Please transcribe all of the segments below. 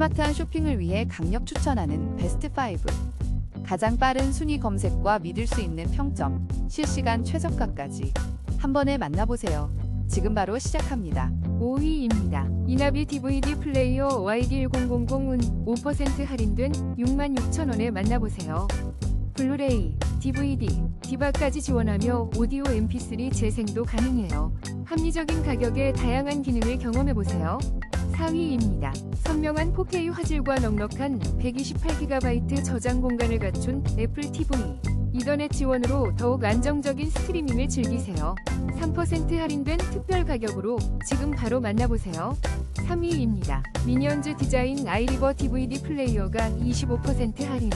스마트한 쇼핑을 위해 강력 추천하는 베스트 5. 가장 빠른 순위 검색과 믿을 수 있는 평점, 실시간 최저가까지 한 번에 만나보세요. 지금 바로 시작합니다. 5위입니다. 이나비 DVD 플레이어 YD1000은 5% 할인된 66,000원에 만나보세요. 블루레이, DVD, 디바까지 지원하며 오디오 MP3 재생도 가능해요. 합리적인 가격에 다양한 기능을 경험해보세요. 4위입니다. 선명한 4K 화질과 넉넉한 128GB 저장 공간을 갖춘 애플 TV. 이더넷 지원으로 더욱 안정적인 스트리밍을 즐기세요. 3% 할인된 특별 가격으로 지금 바로 만나보세요. 3위입니다. 미니언즈 디자인 아이리버 DVD 플레이어가 25% 할인.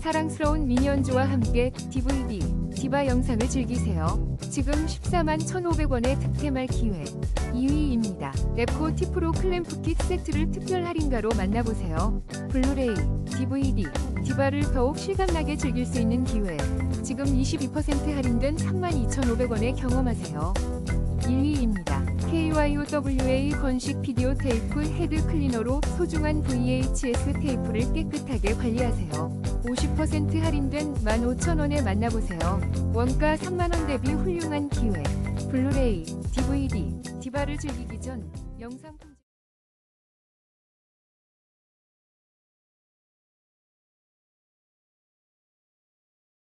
사랑스러운 미니언즈와 함께 DVD, 디바 영상을 즐기세요. 지금 14만 1,500원의 득템할 기회. 2위입니다. 랩코 티프로 클램프 킷 세트를 특별 할인가로 만나보세요. 블루레이, DVD, 디바를 더욱 실감나게 즐길 수 있는 기회. 지금 22% 할인된 32,500원에 경험하세요. 1위입니다. KYOWA 건식 비디오 테이프 헤드 클리너로 소중한 VHS 테이프를 깨끗하게 관리하세요. 50% 할인된 15,000원에 만나보세요. 원가 3만원 대비 훌륭한 기회. 블루레이, DVD, 디바를 즐기기 전 영상 품질